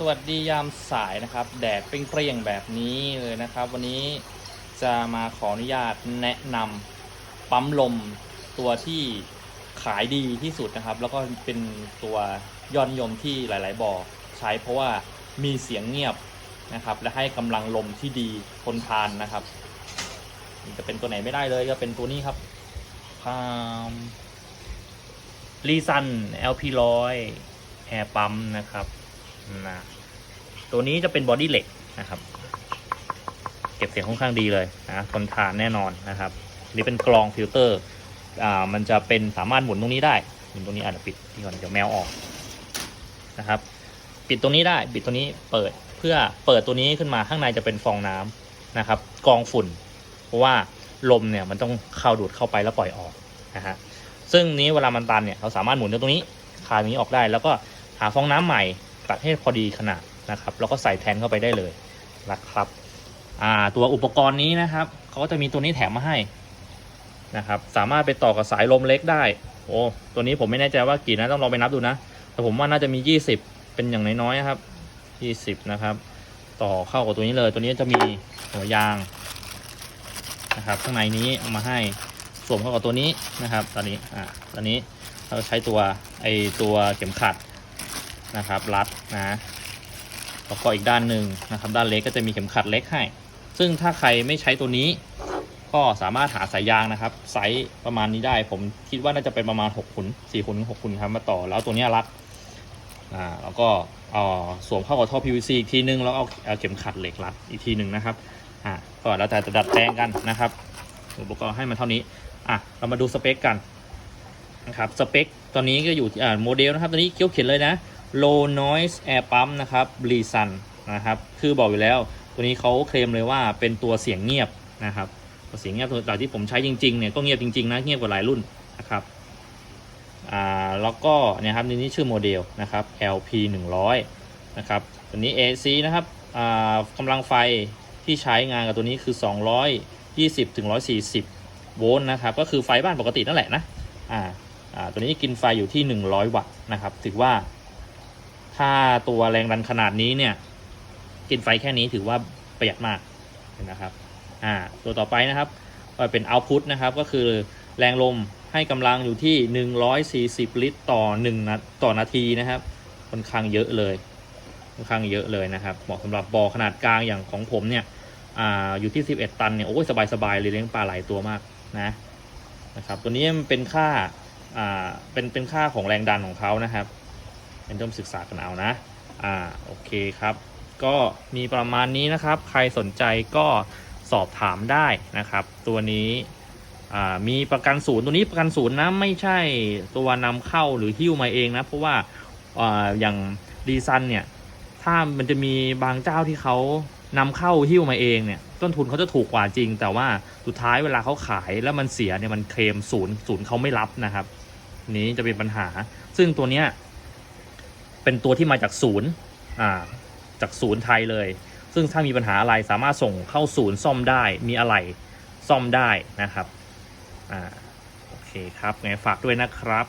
สวัสดียามสายนะครับ แดดเปรี้ยงๆแบบนี้เลยนะครับ วันนี้จะมาขออนุญาตแนะนำปั๊มลมตัวที่ขายดีที่สุดนะครับ แล้วก็เป็นตัวยอดนิยมที่หลาย ๆบ่อใช้เพราะว่ามีเสียงเงียบนะครับ และให้กำลังลมที่ดีทนทานนะครับจะเป็นตัวไหนไม่ได้เลยก็เป็นตัวนี้ครับพามรีซัน LP ร้อยแอร์ปั๊มนะครับ นะตัวนี้จะเป็นบอดี้เหล็กนะครับ เก็บเสียงค่อนข้างดีเลยนะทนทานแน่นอนนะครับนี่เป็นกรองฟิลเตอร์อ่ามันจะเป็นสามารถหมุนตรงนี้ได้หมุนตรงนี้อาจจะปิดที่ก่อนเดี๋ยวแมวออกนะครับ ปิดตรงนี้ได้ปิดตัวนี้เปิดเพื่อเปิดตัวนี้ขึ้นมาข้างในจะเป็นฟองน้ำนะครับกรองฝุ่น เพราะว่าลมเนี่ยมันต้องเข้าดูดเข้าไปแล้วปล่อยออกนะฮะซึ่งนี้เวลามันตันเนี่ยเราสามารถหมุนตรงนี้คายนี้ออกได้ แล้วก็หาฟองน้ำใหม่ กลัดให้พอดีขนาดนะครับ แล้วก็ใส่แทนเข้าไปได้เลยนะครับอ่าตัวอุปกรณ์นี้นะครับเขาก็จะมีตัวนี้แถมมาให้นะครับ สามารถไปต่อกับสายลมเล็กได้ โอ้ตัวนี้ผมไม่แน่ใจว่ากี่นะต้องลองไปนับดูนะ แต่ผมว่าน่าจะมี 20 เป็นอย่างน้อยๆนะครับ 20 นะครับ ต่อเข้ากับตัวนี้เลยตัวนี้จะมีหัวยางนะครับข้างในนี้เอามาให้สวมเข้ากับตัวนี้นะครับ ตอนนี้อ่าตอนนี้เราใช้ตัวไอตัวเข็มขัด นะครับรัดนะแล้วก็อีกด้านหนึ่งนะครับ ด้านเล็กก็จะมีเข็มขัดเล็กให้ ซึ่งถ้าใครไม่ใช้ตัวนี้ ก็สามารถหาสายยางนะครับไซส์ประมาณนี้ได้ ผมคิดว่าน่าจะเป็นประมาณ6ขุน4ขุน6ขุนครับมาต่อแล้วตัวนี้รัดอ่าแล้วก็เอาสวมเข้ากับท่อ PVC อีกทีนึงแล้วเอาเอาเข็มขัดเหล็กรัดอีกทีหนึ่งนะครับอ่าก็แล้วแต่จะดัดแปลงกันนะครับอุปกรณ์ให้มันเท่านี้อะเรามาดูสเปคกันนะครับสเปคตอนนี้ก็อยู่อ่าโมเดลนะครับตัวนี้เขียวเขียนเลยนะ low noise air pump นะครับ b r e s u n นะครับ คือบอกอยู่แล้ว ตัวนี้เขาเคลมเลยว่าเป็นตัวเสียงเงียบนะครับตัวเสียงเงียบตัวแต่ที่ผมใช้จริงๆเนี่ยก็เงียบจริงๆนะเงียบกว่าหลายรุ่นนะครับอ่าแล้วก็เนี่ยครับนี่ชื่อโมเดลนะครับ LP 100นะครับตัวนี้ AC นะครับอ่ากำลังไฟที่ใช้งานกับตัวนี้คือ 220ถึง140 โวลต์นะครับ ก็คือไฟบ้านปกตินั่นแหละนะอ่าอ่าตัวนี้กินไฟอยู่ที่ 100 วัตต์นะครับถือว่า ถ้าตัวแรงดันขนาดนี้เนี่ย กินไฟแค่นี้ถือว่าประหยัดมากนะครับ อ่า ตัวต่อไปนะครับก็เป็น output นะครับ ก็คือแรงลมให้กำลังอยู่ที่ 140 ลิตรต่อ1นาต่อนาทีนะครับค่อนข้างเยอะเลยค่อนข้างเยอะเลยนะครับเหมาะสำหรับบ่อขนาดกลางอย่างของผมเนี่ยอ่าอยู่ที่ 11 ตันเนี่ยโอ้ยสบายๆเลยเลี้ยงปลาหลายตัวมากนะนะครับ ตัวนี้มันเป็นค่าอ่าเป็นเป็นค่าของแรงดันของเขานะครับ เป็นต้องศึกษากันเอานะ อ่า โอเคครับ ก็มีประมาณนี้นะครับ ใครสนใจก็สอบถามได้นะครับ ตัวนี้อ่ามีประกันศูนย์ตัวนี้ประกันศูนย์นะไม่ใช่ตัวนำเข้าหรือหิ้วมาเองนะ เพราะว่าอ่าอย่างดีซันเนี่ย ถ้ามันจะมีบางเจ้าที่เขานำเข้าหิ้วมาเองเนี่ย ต้นทุนเขาจะถูกกว่าจริง แต่ว่าสุดท้ายเวลาเขาขายแล้วมันเสียเนี่ยมันเคลมศูนย์ศูนย์เขาไม่รับนะครับ นี้จะเป็นปัญหา ซึ่งตัวเนี้ย เป็นตัวที่มาจากศูนย์อ่าจากศูนย์ไทยเลย ซึ่งถ้ามีปัญหาอะไรสามารถส่งเข้าศูนย์ซ่อมได้มีอะไรซ่อมได้นะครับอ่าโอเคครับไงฝากด้วยนะครับ